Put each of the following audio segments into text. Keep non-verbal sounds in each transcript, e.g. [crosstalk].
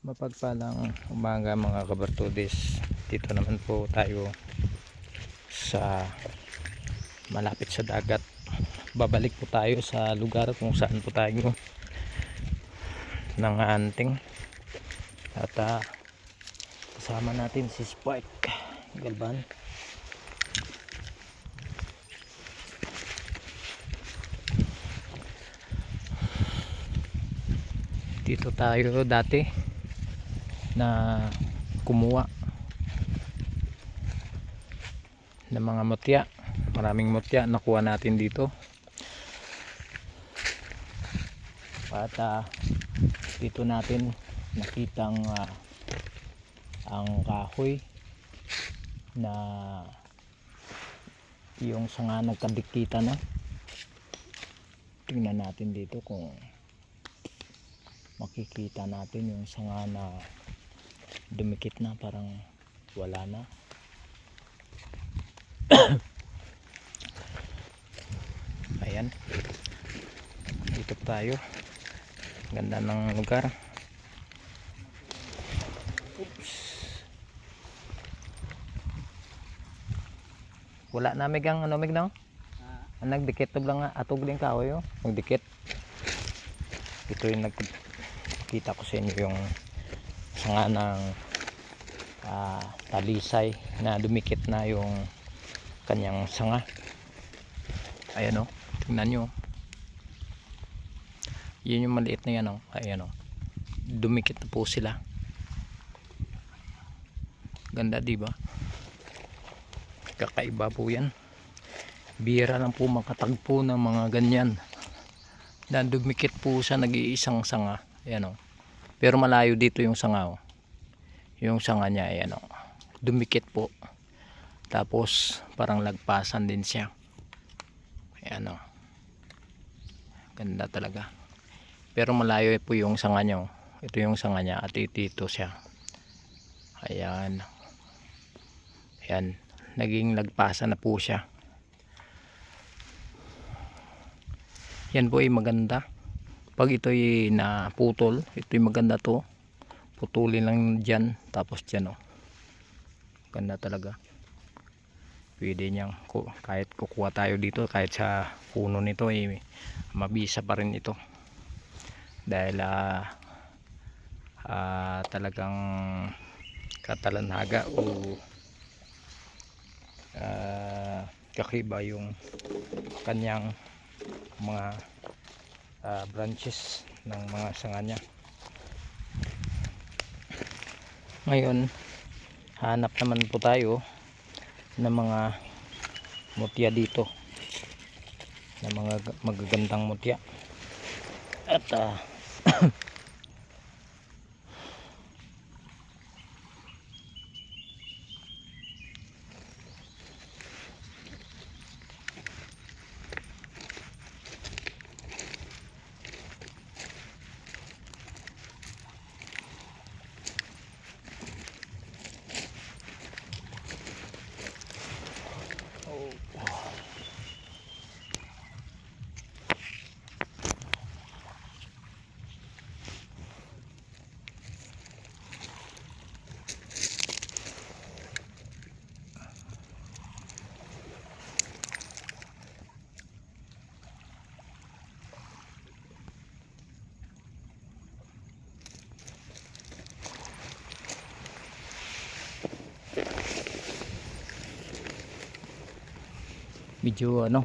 Mapagpalang umaga mga kabartudis. Dito naman po tayo sa malapit sa dagat. Babalik po tayo sa lugar kung saan po tayo nanganting. At ah, kasama natin si Spike Galban. Dito tayo dati na kumuha ng mga mutya. Maraming mutya nakuha natin dito. At ah, dito natin nakitang ah, ang kahoy na yung sanga nagkadikita na. Tingnan natin dito kung makikita natin yung sanga na dumikit na parang wala na. [coughs] Ayan. Dito tayo. Ganda ng lugar. Oops. wala na mig ang ano mig no ang nagdikit. To lang nga atog din kahoy oh. Nagdikit. Ito yung nagkita ko sa inyo yung sanga ng ah, talisay na dumikit na yung kanyang sanga. Ayan o tingnan nyo. Yun yung maliit na yan o. Ayan o. Dumikit na po sila. Ganda di ba? Kakaiba po yan. Bira lang po makatagpo ng mga ganyan. Na dumikit po sa nag-iisang sanga. Ayan o pero malayo dito yung sanga o yung sanga niya ayan o dumikit po. Tapos parang lagpasan din siya. Ayan o ganda talaga. Pero malayo po yung sanga niya o. ito yung sanga niya at itito siya. Ayan. Ayan. Naging lagpasan na po siya. Yan po ay maganda pag ito'y naputol ito'y maganda to. Putulin lang dyan tapos dyan o ganda talaga. Pwede niyang kahit kukuha tayo dito kahit sa puno nito ay mabisa pa rin ito. Dahil ah, ah, talagang katalanhaga o ah, kakiba yung kanyang mga ah, branches ng mga sanga niya. Ngayon hanap naman po tayo ng mga mutya dito. Ng mga magagandang mutya. At ah, [clears throat] medyo ano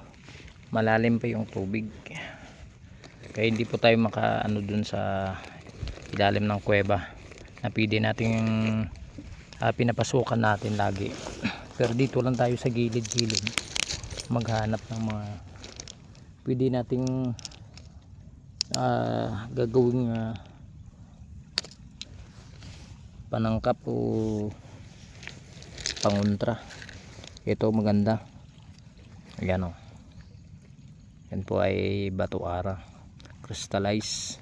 malalim pa yung tubig. Kaya hindi po tayo maka ano dun sa ilalim ng kuweba. Na pwede nating ah, pinapasukan natin lagi. [clears throat] Pero dito lang tayo sa gilid gilid maghanap ng mga pwede nating ah, gagawing ah, panangkap o panguntra ito maganda Ayan o. Yan po ay bato ara. Crystallize.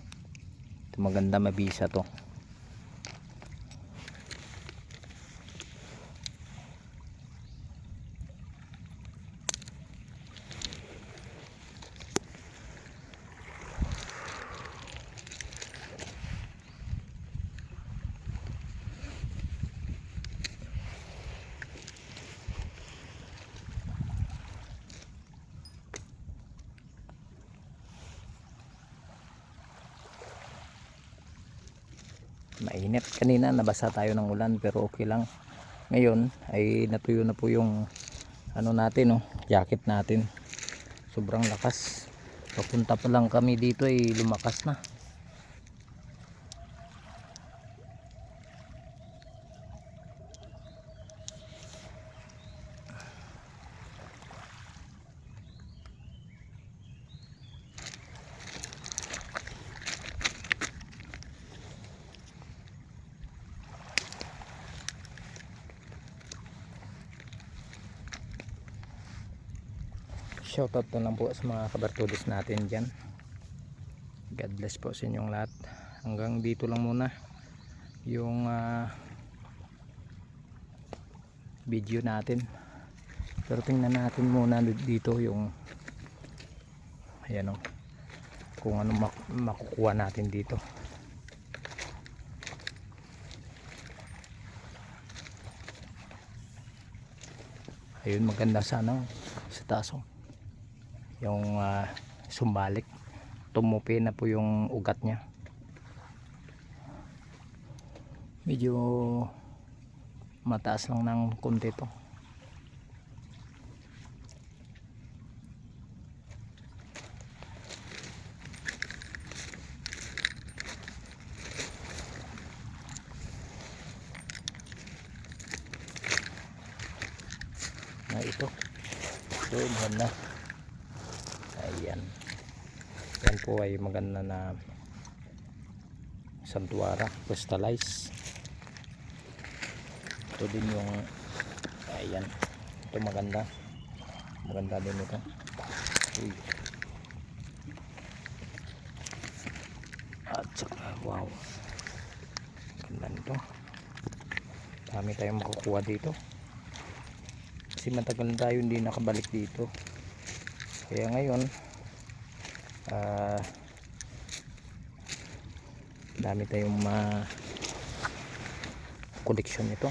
Ito maganda mabisa to. Mainit. Kanina nabasa tayo ng ulan pero okay lang. Ngayon ay natuyo na po yung ano natin oh, jacket natin. Sobrang lakas. Papunta pa lang kami dito ay lumakas na shoutout na lang po sa mga kabartudos natin dyan. God bless po sa inyong lahat. Hanggang dito lang muna yung ah, video natin. Pero tingnan natin muna dito yung ayan o kung ano mak- makukuha natin dito. Ayun maganda sana sa taas oh yung ah, sumbalik. Tumupi na po yung ugat niya. Medyo mataas lang ng konti to. Na ito. Ito maganda ayan. Yan po ay maganda na santuara crystallize ito din yung ayan. Ito maganda. Maganda din ito. Uy. at saka wow. Ganda nito. Dami tayong makukuha dito. Kasi matagal na tayo hindi nakabalik dito. Kaya ngayon ah dami tayong ma koleksyon nito